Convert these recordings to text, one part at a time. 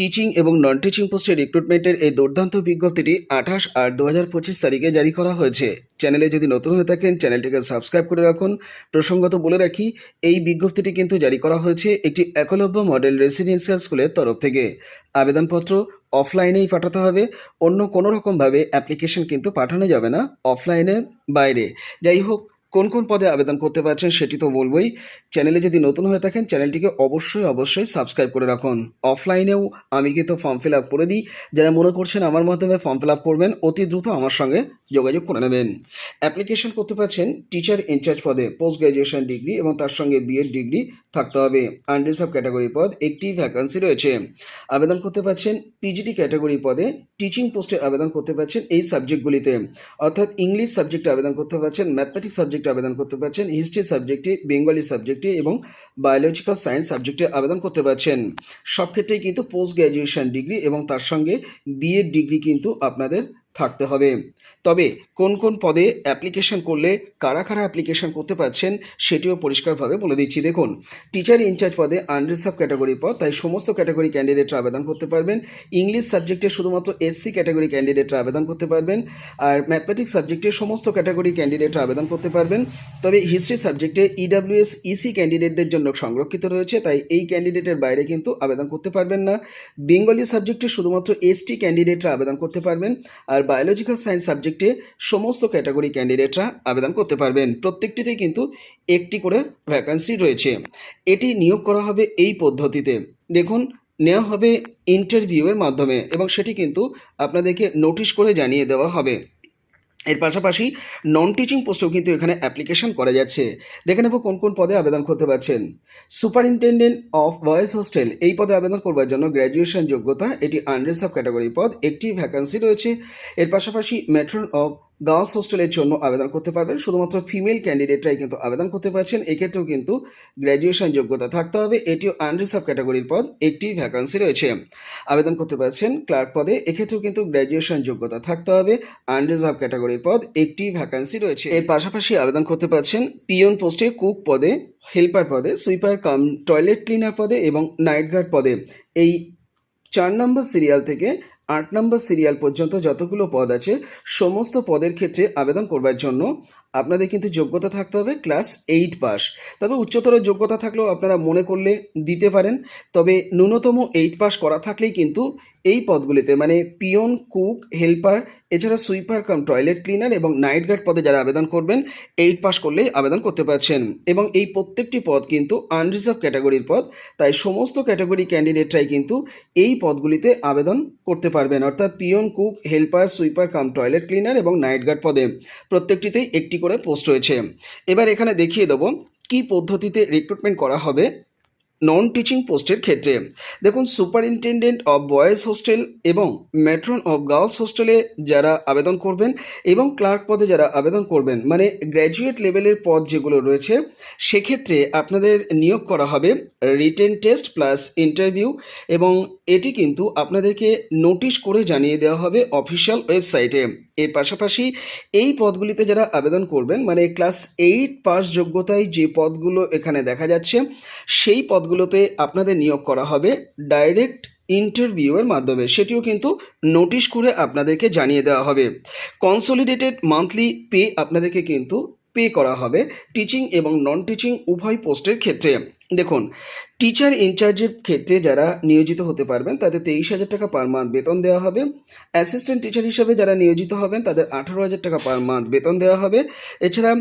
Teaching এবং non teaching পোস্টে রিক্রুটমেন্টের এই দুর্দান্ত বিজ্ঞপ্তিটি আঠাশ আট দু হাজার পঁচিশ তারিখে জারি করা হয়েছে। চ্যানেলে যদি নতুন হয়ে থাকেন, চ্যানেলটিকে সাবস্ক্রাইব করে রাখুন। প্রসঙ্গত বলে রাখি, এই বিজ্ঞপ্তিটি কিন্তু জারি করা হয়েছে একটি একলব্য মডেল রেসিডেন্সিয়াল স্কুলের তরফ থেকে। আবেদনপত্র অফলাইনেই পাঠাতে হবে, অন্য কোনো রকমভাবে অ্যাপ্লিকেশন কিন্তু পাঠানো যাবে না অফলাইনে বাইরে। যাই হোক কোন কোন পদে আবেদন করতে পারছেন সেটি তো বলবোই। চ্যানেলে যদি নতুন হয়ে থাকেন, চ্যানেলটিকে অবশ্যই অবশ্যই সাবস্ক্রাইব করে রাখুন। অফলাইনেও আমি কিন্তু ফর্ম ফিল আপ করে দিই। যারা মনে করছেন আমার মাধ্যমে ফর্ম ফিল আপ করবেন, অতি দ্রুত আমার সঙ্গে যোগাযোগ করে নেবেন। অ্যাপ্লিকেশন করতে পারছেন টিচার ইনচার্জ পদে, পোস্ট গ্র্যাজুয়েশন ডিগ্রি এবং তার সঙ্গে বিএড ডিগ্রি থাকতে হবে। আনরিজার্ভ ক্যাটাগরি পদ, একটি ভ্যাকান্সি রয়েছে। আবেদন করতে পারছেন পিজিটি ক্যাটাগরি পদে, টিচিং পোস্টে আবেদন করতে পারছেন এই সাবজেক্টগুলিতে। অর্থাৎ ইংলিশ সাবজেক্টে আবেদন করতে পারছেন, ম্যাথমেটিক্স সাবজেক্টে আবেদন করতে পারছেন হিস্ট্রি সাবজেক্টে বেঙ্গলি সাবজেক্টে এবং বায়োলজিক্যাল সায়েন্স সাবজেক্টে আবেদন করতে পারছেন। সব ক্ষেত্রেই কিন্তু পোস্ট গ্র্যাজুয়েশন ডিগ্রি এবং তার সঙ্গে বিএড ডিগ্রি কিন্তু আপনাদের থাকতে হবে। তবে কোন কোন পদে অ্যাপ্লিকেশন করলে, কারা কারা অ্যাপ্লিকেশন করতে পারছেন, সেটিও পরিষ্কারভাবে বলে দিচ্ছি। দেখুন টিচার ইনচার্জ পদে আনরিজার্ভ ক্যাটাগরি পদ, তাই সমস্ত ক্যাটাগরি ক্যান্ডিডেটরা আবেদন করতে পারবেন। ইংলিশ সাবজেক্টে শুধুমাত্র এসসি ক্যাটাগরি ক্যান্ডিডেটরা আবেদন করতে পারবেন। আর ম্যাথমেটিক্স সাবজেক্টে সমস্ত ক্যাটাগরি ক্যান্ডিডেটরা আবেদন করতে পারবেন। তবে হিস্ট্রি সাবজেক্টে ইডাব্লিউএস ইসি ক্যান্ডিডেটদের জন্য সংরক্ষিত রয়েছে, তাই এই ক্যান্ডিডেটের বাইরে কিন্তু আবেদন করতে পারবেন না। বেঙ্গলি সাবজেক্টে শুধুমাত্র এসটি ক্যান্ডিডেটরা আবেদন করতে পারবেন। আর বায়োলজিক্যাল সায়েন্স সাবজেক্টে সমস্ত ক্যাটাগরি ক্যান্ডিডেটরা আবেদন করতে পারবেন। প্রত্যেকটিতেই কিন্তু একটি করে ভ্যাকান্সি রয়েছে। এটি নিয়োগ করা হবে এই পদ্ধতিতে। দেখুন, নেওয়া হবে ইন্টারভিউয়ের মাধ্যমে এবং সেটি কিন্তু আপনাদেরকে নোটিশ করে জানিয়ে দেওয়া হবে। এর পাশাপাশি নন টিচিং পোস্টেও কিন্তু এখানে অ্যাপ্লিকেশন করা যাচ্ছে। দেখে নেব কোন কোন পদে আবেদন করতে পারছেন। সুপারিনটেন্ডেন্ট অফ বয়েজ হোস্টেল এই পদে আবেদন করবার জন্য গ্র্যাজুয়েশন যোগ্যতা, এটি আনরিজার্ভ ক্যাটাগরি পদ, একটি ভ্যাকান্সি রয়েছে। এর পাশাপাশি মেট্রন অফ গার্লস হোস্টেলের জন্য আবেদন করতে পারবেন। শুধুমাত্র ফিমেল ক্যান্ডিডেটরাই কিন্তু আবেদন করতে পারছেন। এক্ষেত্রেও কিন্তু গ্র্যাজুয়েশন যোগ্যতা থাকতে হবে। এটিও আনরিজার্ভ ক্যাটাগরির পদ। একটি ভ্যাকান্সি রয়েছে। আবেদন করতে পারছেন ক্লার্ক পদে। এক্ষেত্রেও কিন্তু গ্র্যাজুয়েশন যোগ্যতা থাকতে হবে। আনরিজার্ভ ক্যাটাগরির পদ। একটি ভ্যাকান্সি রয়েছে। এর পাশাপাশি আবেদন করতে পারছেন পিয়ন পোস্টে কুক পদে, হেল্পার পদে, সুইপার কাম, টয়লেট ক্লিনার পদে এবং নাইট গার্ড পদে। এই চার নম্বর সিরিয়াল থেকে আট নম্বর সিরিয়াল পর্যন্ত যতগুলো পদ আছে সমস্ত পদের ক্ষেত্রে আবেদন করবার জন্য আপনাদের কিন্তু যোগ্যতা থাকতে হবে ক্লাস এইট পাস। তবে উচ্চতর যোগ্যতা থাকলেও আপনারা মনে করলে দিতে পারেন। তবে ন্যূনতম এইট পাস করা থাকলেই কিন্তু এই পদগুলিতে মানে পিয়ন, কুক, হেল্পার, এছাড়া সুইপার কাম, টয়লেট ক্লিনার এবং নাইট গার্ড পদে যারা আবেদন করবেন, এইট পাস করলেই আবেদন করতে পারছেন। এবং এই প্রত্যেকটি পদ কিন্তু আনরিজার্ভ ক্যাটাগরির পদ, তাই সমস্ত ক্যাটাগরি ক্যান্ডিডেটরাই কিন্তু এই পদগুলিতে আবেদন করতে পারবেন। অর্থাৎ peon, cook, helper, sweeper cum, toilet cleaner এবং নাইট গার্ড পদে। প্রত্যেকটিতেই একটি করে পোস্ট রয়েছে এবার এখানে দেখিয়ে দেবো কি পদ্ধতিতে রিক্রুটমেন্ট করা হবে নন টিচিং পোস্টের ক্ষেত্রে। দেখুন সুপারিনটেন্ডেন্ট অফ বয়েজ হোস্টেল এবং ম্যাট্রন অফ গার্লস হোস্টেলে যারা আবেদন করবেন এবং ক্লার্ক পদে যারা আবেদন করবেন মানে গ্র্যাজুয়েট লেভেলের পদ যেগুলো রয়েছে, সেক্ষেত্রে আপনাদের নিয়োগ করা হবে রিটেন টেস্ট প্লাস ইন্টারভিউ এবং এটি কিন্তু আপনাদেরকে নোটিশ করে জানিয়ে দেওয়া হবে অফিসিয়াল ওয়েবসাইটে এর পাশাপাশি এই পদগুলিতে যারা আবেদন করবেন মানে ক্লাস এইট পাস যোগ্যতায় যে পদগুলো এখানে দেখা যাচ্ছে, সেই পদগুলোতে আপনাদের নিয়োগ করা হবে ডাইরেক্ট ইন্টারভিউয়ের মাধ্যমে। সেটিও কিন্তু নোটিশ করে আপনাদেরকে জানিয়ে দেওয়া হবে। কনসোলিডেটেড মান্থলি পে আপনাদেরকে কিন্তু পে করা হবে। টিচিং এবং নন টিচিং উভয় পোস্টের ক্ষেত্রে। দেখুন টিচার ইনচার্জের ক্ষেত্রে যারা নিয়োজিত হতে পারবেন, তাদের তেইশ হাজার টাকা পার মান্থ বেতন দেওয়া হবে। অ্যাসিস্ট্যান্ট টিচার হিসেবে যারা নিয়োজিত হবেন, তাদের আঠারো হাজার টাকা পার মান্থ বেতন দেওয়া হবে। এছাড়া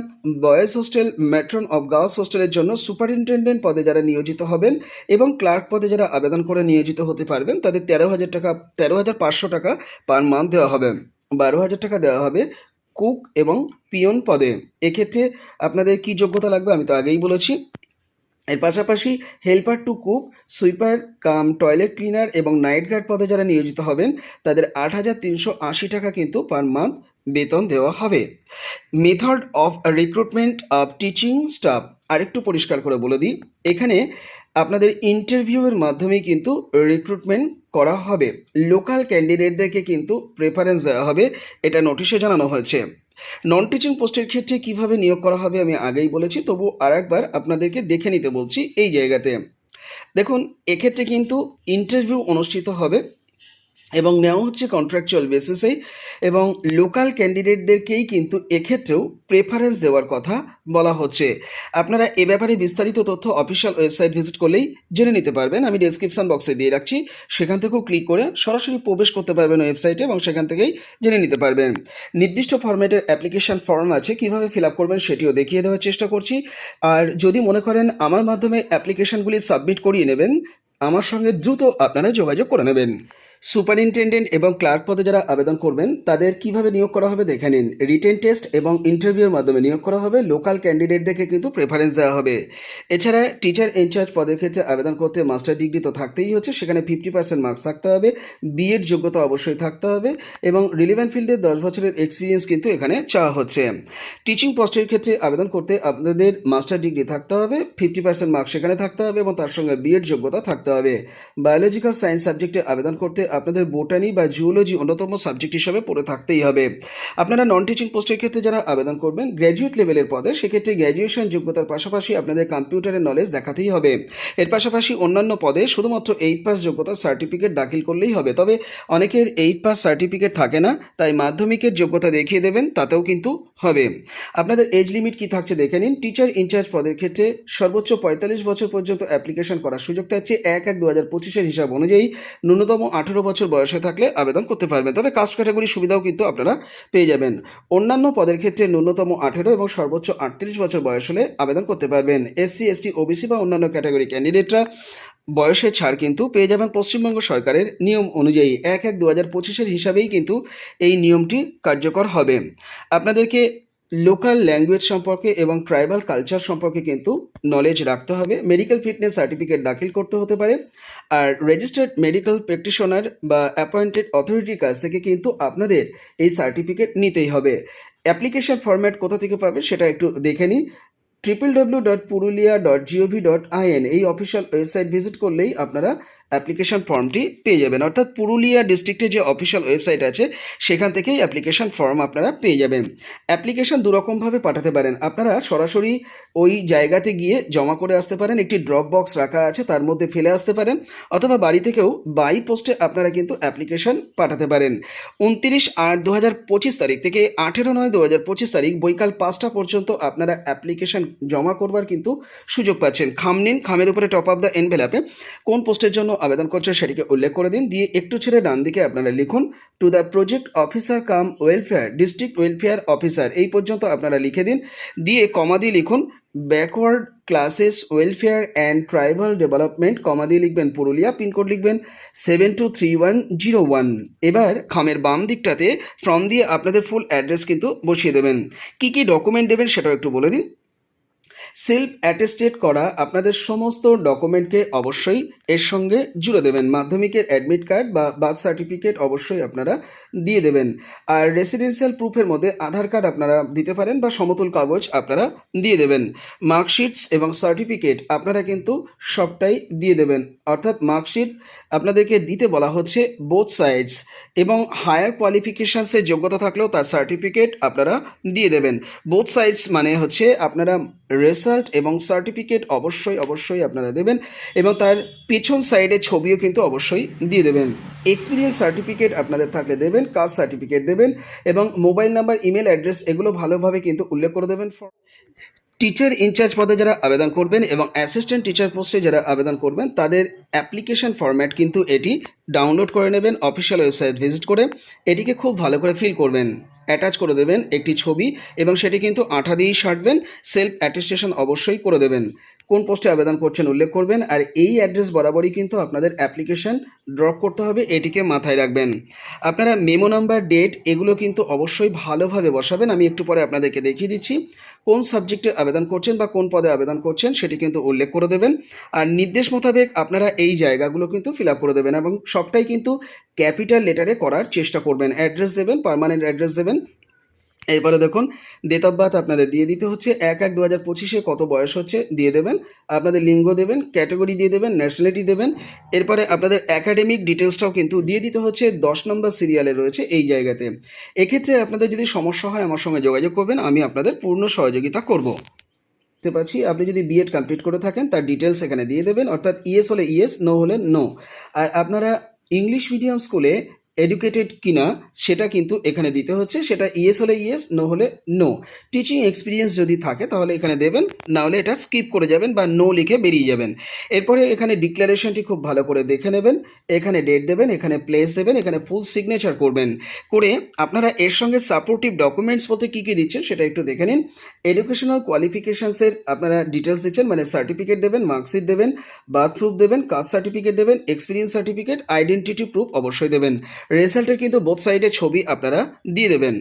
boys hostel matron of girls হোস্টেলের জন্য সুপারিনটেন্ডেন্ট পদে যারা নিয়োজিত হবেন এবং ক্লার্ক পদে যারা আবেদন করে নিয়োজিত হতে পারবেন, তাদের তেরো হাজার টাকা, তেরো হাজার পাঁচশো টাকা পার মান্থ দেওয়া হবে। বারো হাজার টাকা দেওয়া হবে কুক এবং পিয়ন পদে। এক্ষেত্রে আপনাদের কি যোগ্যতা লাগবে আমি তো আগেই বলেছি। এর পাশাপাশি helper to cook sweeper cum toilet cleaner এবং নাইট গার্ড পদে যারা নিয়োজিত হবেন, তাদের আট হাজার তিনশো আশি টাকা কিন্তু পার মান্থ বেতন দেওয়া হবে। Method of recruitment of teaching staff আরেকটু পরিষ্কার করে বলে দিই, এখানে আপনাদের ইন্টারভিউয়ের মাধ্যমে কিন্তু রিক্রুটমেন্ট করা হবে। লোকাল ক্যান্ডিডেটদেরকে কিন্তু প্রেফারেন্স দেওয়া হবে, এটা নোটিশে জানানো হয়েছে। নন টিচিং পোস্টের ক্ষেত্রে কীভাবে নিয়োগ করা হবে আমি আগেই বলেছি, তবু আর একবার আপনাদেরকে দেখে নিতে বলছি এই জায়গাতে। দেখুন, এক্ষেত্রে কিন্তু ইন্টারভিউ অনুষ্ঠিত হবে এবং নেওয়া হচ্ছে কন্ট্রাকচুয়াল বেসিসেই এবং লোকাল ক্যান্ডিডেটদেরকেই কিন্তু এক্ষেত্রেও প্রেফারেন্স দেওয়ার কথা বলা হচ্ছে। আপনারা এ ব্যাপারে বিস্তারিত তথ্য অফিসিয়াল ওয়েবসাইট ভিজিট করলেই জেনে নিতে পারবেন। আমি ডেসক্রিপশন বক্সে দিয়ে রাখছি। সেখান থেকেও ক্লিক করে সরাসরি প্রবেশ করতে পারবেন ওয়েবসাইটে এবং সেখান থেকেই জেনে নিতে পারবেন। নির্দিষ্ট ফরম্যাটের অ্যাপ্লিকেশন ফর্ম আছে, কীভাবে ফিল আপ করবেন সেটিও দেখিয়ে দেওয়ার চেষ্টা করছি। আর যদি মনে করেন আমার মাধ্যমে অ্যাপ্লিকেশনগুলি সাবমিট করিয়ে নেবেন, আমার সঙ্গে দ্রুত আপনারা যোগাযোগ করে নেবেন। সুপারিনটেন্ডেন্ট এবং ক্লার্ক পদে যারা আবেদন করবেন, তাদের কীভাবে নিয়োগ করা হবে দেখে নিন। রিটেন টেস্ট এবং ইন্টারভিউর মাধ্যমে নিয়োগ করা হবে। লোকাল ক্যান্ডিডেটদেরকে কিন্তু প্রেফারেন্স দেওয়া হবে। এছাড়া টিচার ইনচার্জ পদের ক্ষেত্রে আবেদন করতে মাস্টার ডিগ্রি তো থাকতেই হচ্ছে। সেখানে ফিফটি পার্সেন্ট মার্কস থাকতে হবে। বিএড যোগ্যতা অবশ্যই থাকতে হবে এবং রিলিভেন্ট ফিল্ডে দশ বছরের এক্সপিরিয়েন্স কিন্তু এখানে চাওয়া হচ্ছে। টিচিং পোস্টের ক্ষেত্রে আবেদন করতে আপনাদের মাস্টার ডিগ্রি থাকতে হবে। ফিফটি পার্সেন্ট মার্কস সেখানে থাকতে হবে এবং তার সঙ্গে বিএড যোগ্যতা থাকতে হবে। বায়োলজিক্যাল সায়েন্স সাবজেক্টে আবেদন করতে আপনাদের বোটানি বা জুওলজি অন্যতম সাবজেক্ট হিসাবে পড়ে থাকতেই হবে। আপনারা নন টিচিং পোস্টের ক্ষেত্রে যারা আবেদন করবেন গ্র্যাজুয়েট লেভেলের পদে সেক্ষেত্রে গ্র্যাজুয়েশন যোগ্যতার পাশাপাশি আপনাদের কম্পিউটারের নলেজ দেখাতেই হবে। এর পাশাপাশি অন্যান্য পদে শুধুমাত্র এইট পাস যোগ্যতার সার্টিফিকেট দাখিল করলেই হবে। তবে অনেকের এইট পাস সার্টিফিকেট থাকে না, তাই মাধ্যমিকের যোগ্যতা দেখিয়ে দেবেন, তাতেও কিন্তু হবে। আপনাদের এজ লিমিট কি থাকছে দেখে নিন। টিচার ইনচার্জ পদের ক্ষেত্রে সর্বোচ্চ পঁয়তাল্লিশ বছর পর্যন্ত অ্যাপ্লিকেশন করার সুযোগ থাকছে এক এক দু হাজার পঁচিশের হিসাব অনুযায়ী। ন্যূনতম আঠেরো বছর বয়সে থাকলে আবেদন করতে পারবেন। তবে কাস্ট ক্যাটাগরি সুবিধাও কিন্তু আপনারা পেয়ে যাবেন। অন্যান্য পদের ক্ষেত্রে ন্যূনতম আঠেরো এবং সর্বোচ্চ আটত্রিশ বছর বয়স হলে আবেদন করতে পারবেন। এসসি এসটি ওবিসি বা অন্যান্য ক্যাটাগরি ক্যান্ডিডেটরা বয়সের ছাড় কিন্তু পেয়ে যাবেন পশ্চিমবঙ্গ সরকারের নিয়ম অনুযায়ী। এক এক দু হাজার পঁচিশের হিসাবেই কিন্তু এই নিয়মটি কার্যকর হবে। আপনাদেরকে লোকাল ল্যাঙ্গুয়েজ সম্পর্কে এবং ট্রাইবাল কালচার সম্পর্কে কিন্তু নলেজ রাখতে হবে। মেডিকেল ফিটনেস সার্টিফিকেট দাখিল করতে হতে পারে। আর রেজিস্টার্ড মেডিকেল প্র্যাকটিশনার বা অ্যাপয়েন্টেড অথরিটির কাছ থেকে কিন্তু আপনাদের এই সার্টিফিকেট নিতেই হবে। অ্যাপ্লিকেশন ফরম্যাট কোথা থেকে পাবে সেটা একটু দেখে নিন। Triple W dot Purulia dot G O V dot I N এই অফিসিয়াল ওয়েবসাইট ভিজিট করলেই আপনারা অ্যাপ্লিকেশন ফর্মটি পেয়ে যাবেন। অর্থাৎ পুরুলিয়া ডিস্ট্রিক্টে যে অফিসিয়াল ওয়েবসাইট আছে, সেখান থেকেই অ্যাপ্লিকেশন ফর্ম আপনারা পেয়ে যাবেন। অ্যাপ্লিকেশন দুরকমভাবে পাঠাতে পারেন। আপনারা সরাসরি ওই জায়গাতে গিয়ে জমা করে আসতে পারেন। একটি ড্রপ বক্স রাখা আছে, তার মধ্যে ফেলে আসতে পারেন। অথবা বাড়ি থেকেও বাই পোস্টে আপনারা কিন্তু অ্যাপ্লিকেশন পাঠাতে পারেন। উনত্রিশ আট দু হাজার পঁচিশ তারিখ থেকে আঠেরো নয় দু হাজার পঁচিশ তারিখ বৈকাল পাঁচটা পর্যন্ত আপনারা অ্যাপ্লিকেশন জমা করবার কিন্তু সুযোগ পাচ্ছেন। খাম নিন খামের উপরে টপ আপ দ্য এনভেলাপে কোন পোস্টের জন্য আবেদন করছেন সেটিকে উল্লেখ করে দিন। দিয়ে একটু ছেড়ে ডান দিকে আপনারা লিখুন to the project officer cum welfare district welfare officer এই পর্যন্ত আপনারা লিখে দিন। দিয়ে কমা দিয়ে লিখুন backward classes welfare and tribal development comma দিয়ে লিখবেন, পুরুলিয়া পিনকোড লিখবেন seven two three one zero one এবার খামের বাম দিকটাতে ফর্ম দিয়ে আপনাদের ফুল অ্যাড্রেস কিন্তু বসিয়ে দেবেন। কী কী ডকুমেন্ট দেবেন সেটাও একটু বলে দিন। সেলফ অ্যাটেস্টেড করা আপনাদের সমস্ত ডকুমেন্টকে অবশ্যই এর সঙ্গে জুড়ে দেবেন। মাধ্যমিকের অ্যাডমিট কার্ড বা বার্থ সার্টিফিকেট অবশ্যই আপনারা দিয়ে দেবেন। আর রেসিডেন্সিয়াল প্রুফের মধ্যে আধার কার্ড আপনারা দিতে পারেন বা সমতুল কাগজ আপনারা দিয়ে দেবেন। মার্কশিটস এবং সার্টিফিকেট আপনারা কিন্তু সবটাই দিয়ে দেবেন। অর্থাৎ মার্কশিট আপনাদেরকে দিতে বলা হচ্ছে বোথ সাইডস এবং হায়ার কোয়ালিফিকেশানসের যোগ্যতা থাকলেও তার সার্টিফিকেট আপনারা দিয়ে দেবেন। বোথ সাইডস মানে হচ্ছে আপনারা রেজাল্ট এবং সার্টিফিকেট অবশ্যই অবশ্যই আপনারা দেবেন এবং তার পেছন সাইডে ছবিও কিন্তু অবশ্যই দিয়ে দেবেন। এক্সপিরিয়েন্স সার্টিফিকেট আপনাদের থাকলে দেবেন কাস্ট সার্টিফিকেট দেবেন এবং মোবাইল নাম্বার ইমেল অ্যাড্রেস এগুলো ভালোভাবে কিন্তু উল্লেখ করে দেবেন। টিচার ইনচার্জ পদে যারা আবেদন করবেন এবং অ্যাসিস্ট্যান্ট টিচার পোস্টে যারা আবেদন করবেন, তাদের অ্যাপ্লিকেশন ফরম্যাট কিন্তু এটি ডাউনলোড করে নেবেন অফিসিয়াল ওয়েবসাইট ভিজিট করে। এটিকে খুব ভালো করে ফিল করবেন। অ্যাটাচ করে দেবেন একটি ছবি এবং সেটি কিন্তু আঠা দিয়েই সারবেন। সেলফ অ্যাটেস্টেশন অবশ্যই করে দেবেন। কোন পোস্টে আবেদন করছেন উল্লেখ করবেন আর এই অ্যাড্রেস বরাবরই কিন্তু আপনাদের অ্যাপ্লিকেশন ড্রপ করতে হবে, এটিকে মাথায় রাখবেন। আপনারা মেমো নাম্বার ডেট এগুলো কিন্তু অবশ্যই ভালোভাবে বসাবেন, আমি একটু পরে আপনাদেরকে দেখিয়ে দিচ্ছি। কোন সাবজেক্টে আবেদন করছেন বা কোন পদে আবেদন করছেন সেটি কিন্তু উল্লেখ করে দেবেন। আর নির্দেশ মোতাবেক আপনারা এই জায়গাগুলো কিন্তু ফিল করে দেবেন এবং সবটাই কিন্তু ক্যাপিটাল লেটারে করার চেষ্টা করবেন। অ্যাড্রেস দেবেন পারমানেন্ট অ্যাড্রেস দেবেন এরপরে দেখুন ডেট অফ বার্থ আপনাদের দিয়ে দিতে হচ্ছে এক এক দু হাজার পঁচিশে কত বয়স হচ্ছে দিয়ে দেবেন। আপনাদের লিঙ্গ দেবেন ক্যাটাগরি দিয়ে দেবেন ন্যাশনালিটি দেবেন। এরপরে আপনাদের একাডেমিক ডিটেলসটাও কিন্তু দিয়ে দিতে হচ্ছে, দশ নম্বর সিরিয়ালে রয়েছে এই জায়গাতে। এক্ষেত্রে আপনাদের যদি সমস্যা হয় আমার সঙ্গে যোগাযোগ করবেন, আমি আপনাদের পূর্ণ সহযোগিতা করব। দেখতে পাচ্ছি, আপনি যদি বিএড কমপ্লিট করে থাকেন, তার ডিটেলস এখানে দিয়ে দেবেন, অর্থাৎ ইয়েস হলে ইয়েস নো হলে নো আর আপনারা ইংলিশ মিডিয়াম স্কুলে এডুকেটেড কিনা, সেটা কিন্তু এখানে দিতে হচ্ছে। সেটা ইয়েস হলে ইয়েস নো হলে নো। টিচিং এক্সপিরিয়েন্স যদি থাকে, তাহলে এখানে দেবেন, না হলে এটা স্কিপ করে যাবেন বা নো লিখে বেরিয়ে যাবেন। এরপরে এখানে ডিক্লারেশনটি খুব ভালো করে দেখে নেবেন। এখানে ডেট দেবেন, এখানে প্লেস দেবেন, এখানে ফুল সিগনেচার করবেন। করে আপনারা এর সঙ্গে সাপোর্টিভ ডকুমেন্টস বলতে কী কী দিচ্ছেন, সেটা একটু দেখে নিন। এডুকেশনাল কোয়ালিফিকেশানসের আপনারা ডিটেলস দিচ্ছেন মানে সার্টিফিকেট দেবেন মার্কশিট দেবেন বার্থ প্রুফ দেবেন কাস্ট সার্টিফিকেট দেবেন এক্সপিরিয়েন্স সার্টিফিকেট আইডেন্টিটি প্রুফ অবশ্যই দেবেন। রেজাল্টের কিন্তু বোথ সাইডে ছবি আপনারা দিয়ে দেবেন।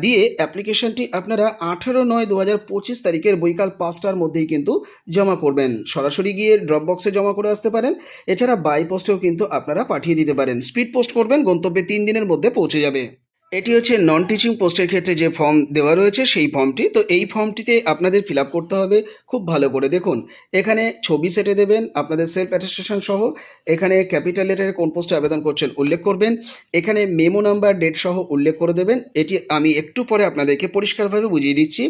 দিয়ে অ্যাপ্লিকেশনটি আপনারা আঠেরো নয় দু হাজার পঁচিশ তারিখের বৈকাল পাঁচটার মধ্যেই কিন্তু জমা করবেন। সরাসরি গিয়ে ড্রপ বক্সে জমা করে আসতে পারেন। এছাড়া বাই পোস্টেও কিন্তু আপনারা পাঠিয়ে দিতে পারেন। স্পিড পোস্ট করবেন, গন্তব্যে তিন দিনের মধ্যে পৌঁছে যাবে। এটি হচ্ছে নন টিচিং পোস্টের ক্ষেত্রে যে ফর্ম দেওয়া রয়েছে, সেই ফর্মটি তো এই ফর্মটিতে আপনাদের ফিল করতে হবে খুব ভালো করে। দেখুন, এখানে ছবি সেটে দেবেন আপনাদের সেলফ অ্যাটেস্টেশন সহ। এখানে ক্যাপিটাল লেটারে কোন পোস্টে আবেদন করছেন উল্লেখ করবেন। এখানে মেমো নাম্বার ডেট সহ উল্লেখ করে দেবেন। এটি আমি একটু পরে আপনাদেরকে পরিষ্কারভাবে বুঝিয়ে দিচ্ছি।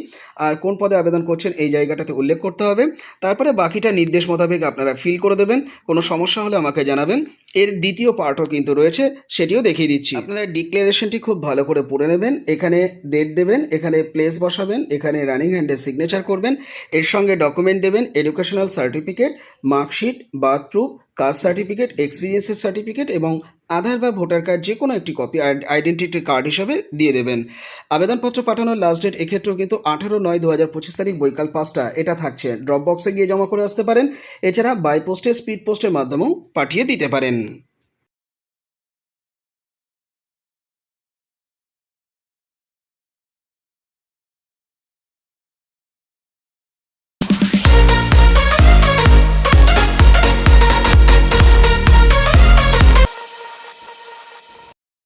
আর কোন পদে আবেদন করছেন এই জায়গাটাতে উল্লেখ করতে হবে। তারপরে বাকিটা নির্দেশ মোতাবেক আপনারা ফিল করে দেবেন। কোনো সমস্যা হলে আমাকে জানাবেন। এর দ্বিতীয় পার্টও কিন্তু রয়েছে, সেটিও দেখিয়ে দিচ্ছি। আপনারা ডিক্লারেশনটি খুব ভালো করে পড়ে নেবেন, এখানে ডেট দেবেন, এখানে প্লেস বসাবেন, এখানে রানিং হ্যান্ডে সিগনেচার করবেন, এর সঙ্গে ডকুমেন্ট দেবেন educational certificate marksheet bathroom caste certificate এক্সপিরিয়েন্সের certificate এবং আধার বা ভোটার কার্ড যে কোনো একটি কপি আইডেন্টিটি কার্ড হিসাবে দিয়ে দেবেন। আবেদনপত্র পাঠানোর লাস্ট ডেট এক্ষেত্রেও কিন্তু আঠারো নয় দু হাজার পঁচিশ তারিখ বৈকাল পাঁচটা এটা থাকছে। ড্রপ বক্সে গিয়ে জমা করে আসতে পারেন। এছাড়া বাই পোস্টে স্পিড পোস্টের মাধ্যমেও পাঠিয়ে দিতে পারেন।